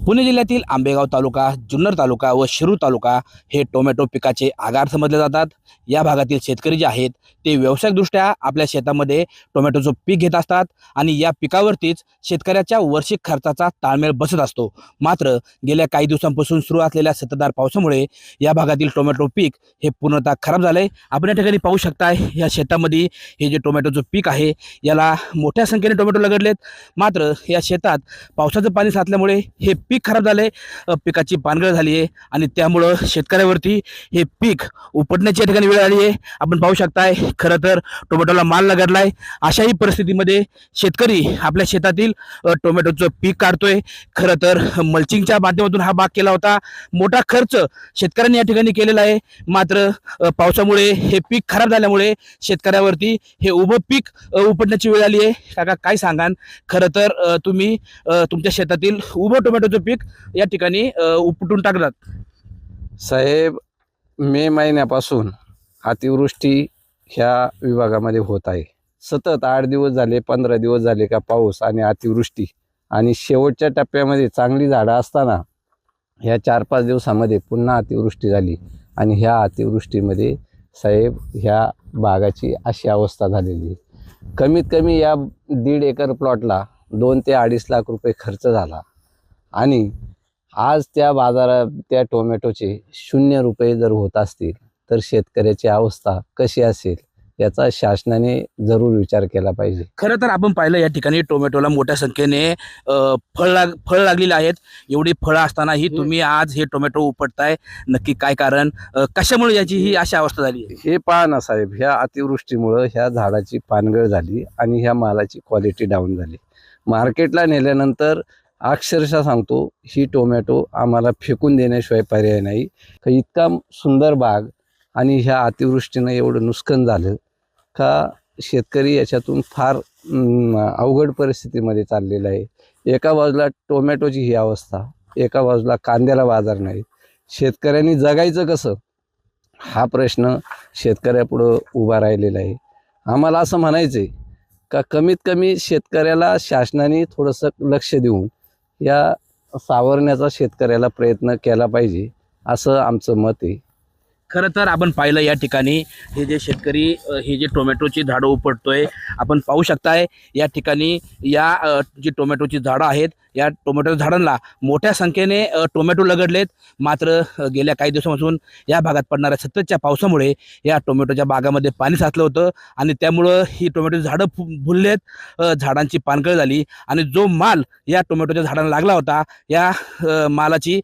पुणे जिल्ह्यातील आंबेगाव तालुका जुन्नर तालुका व शिरूर तालुका हे टोमॅटो पिकाचे आगार समजले जातात. या भागातील शेतकरी जे आहेत ते व्यावसायिकदृष्ट्या आपल्या शेतामध्ये टोमॅटोचं पीक घेत असतात आणि या पिकावरतीच शेतकऱ्याच्या वार्षिक खर्चाचा ताळमेळ बसत असतो. मात्र गेल्या काही दिवसांपासून सुरू असलेल्या सततधार पावसामुळे या भागातील टोमॅटो पीक हे पूर्णतः खराब झालंय. आपण या ठिकाणी पाहू शकताय या शेतामध्ये हे जे टोमॅटोचं पीक आहे याला मोठ्या संख्येने टोमॅटो लगडलेत. मात्र या शेतात पावसाचं पाणी साचल्यामुळे हे पीक पीक खराब झालं आहे पिकाची पानगळ झाली आहे आणि त्यामुळं शेतकऱ्यावरती हे पीक उपटण्याची या ठिकाणी वेळ आली आहे. आपण पाहू शकताय खरं तर टोमॅटोला माल लगडलाय अशाही परिस्थितीमध्ये शेतकरी आपल्या शेतातील टोमॅटोचं पीक काढतोय. खरं तर मल्चिंगच्या माध्यमातून हा बाग केला होता. मोठा खर्च शेतकऱ्यांनी या ठिकाणी केलेला आहे. मात्र पावसामुळे हे पीक खराब झाल्यामुळे शेतकऱ्यावरती हे उभं पीक उपटण्याची वेळ आली आहे. काका काय सांगान खरं तर तुम्ही तुमच्या शेतातील उभं टोमॅटोचं पीक या ठिकाणी उपटून टाकतात? साहेब मे महिन्यापासून अतिवृष्टी ह्या विभागामध्ये होत आहे. सतत आठ दिवस झाले पंधरा दिवस झाले का पाऊस आणि अतिवृष्टी. आणि शेवटच्या टप्प्यामध्ये चांगली झाडं असताना ह्या चार पाच दिवसामध्ये पुन्हा अतिवृष्टी झाली. आणि ह्या अतिवृष्टीमध्ये साहेब ह्या बागाची अशी अवस्था झालेली आहे. कमीत कमी या दीड एकर प्लॉटला दोन ते अडीच लाख रुपये खर्च झाला. आणि आज त्या बाजारात त्या टोमॅटोचे शून्य रुपये जर होत असतील तर शेतकऱ्याची अवस्था कशी असेल याचा शासनाने जरूर विचार केला पाहिजे. खरं तर आपण पाहिलं या ठिकाणी टोमॅटोला मोठ्या संख्येने फळ लाग फळ लागलेली आहेत. एवढी फळं असतानाही तुम्ही आज हे टोमॅटो उपटताय. नक्की काय कारण? कशामुळे याची ही अशी अवस्था झाली? हे पहा ना साहेब ह्या अतिवृष्टीमुळं ह्या झाडाची पानगळ झाली आणि ह्या मालाची क्वालिटी डाऊन झाली. मार्केटला नेल्यानंतर अक्षरशः सांगतो ही टोमॅटो आम्हाला फेकून देण्याशिवाय पर्याय नाही. का इतका सुंदर बाग आणि ह्या अतिवृष्टीनं एवढं नुकसान झालं का शेतकरी याच्यातून फार अवघड परिस्थितीमध्ये चाललेला आहे. एका बाजूला टोमॅटोची ही अवस्था एका बाजूला कांद्याला बाजार नाही. शेतकऱ्यांनी जगायचं कसं? हा प्रश्न शेतकऱ्यापुढं उभा राहिलेला आहे. आम्हाला असं म्हणायचं आहे का कमीत कमी शेतकऱ्याला शासनाने थोडंसं लक्ष देऊन या सावरण्याचा शेतकऱ्याला प्रयत्न केला पाहिजे असं आमचं मत आहे. खरं तर आपण पाहिलं या ठिकाणी हे जे शेतकरी हे जे टोमॅटोची झाडं उपटतोय आपण पाहू शकताय या ठिकाणी या जी टोमॅटोची झाडं आहेत या टोमॅटो झाडांना मोठ्या संख्येने टोमॅटो लगडलेत. मात्र गेल्या काही दिवसापासून या भागात पडणाऱ्या सततच्या पावसामुळे या टोमॅटोच्या बागामध्ये पाणी साचलं होतं आणि त्यामुळं ही टोमॅटोची झाडं फु फुललेत. झाडांची पानकळ झाली आणि जो माल या टोमॅटोच्या झाडांना लागला होता या मालाची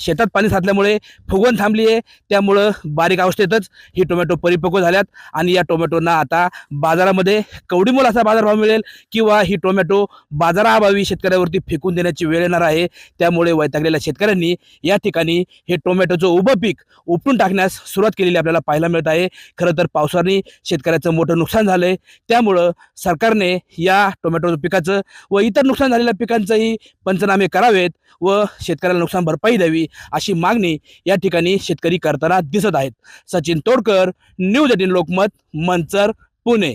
शेतात पाणी साचल्यामुळे फुगवण थांबली आहे त्यामुळं बारीक अवस्थेतच ही टोमॅटो परिपक्व झाल्यात आणि या टोमॅटोंना आता बाजारामध्ये कवडीमोल असा बाजारभाव मिळेल किंवा ही टोमॅटो बाजाराअभावी शेतकऱ्यावरती फेकून देण्याची वेळ येणार आहे. त्यामुळे वैतागलेल्या शेतकऱ्यांनी या ठिकाणी हे टोमॅटोचं उभं पीक उपटून टाकण्यास सुरुवात केलेली आपल्याला पाहायला मिळत आहे. खरं तर पावसाने शेतकऱ्याचं मोठं नुकसान झालंय. त्यामुळं सरकारने या टोमॅटो पिकाचं व इतर नुकसान झालेल्या पिकांचंही पंचनामे करावेत व शेतकऱ्याला नुकसान भरपाई द्यावी अशी मागणी या ठिकाणी शेतकरी करताना दिसत आहेत. Sachin Todkar news eighteen Lokmat Manchar Pune.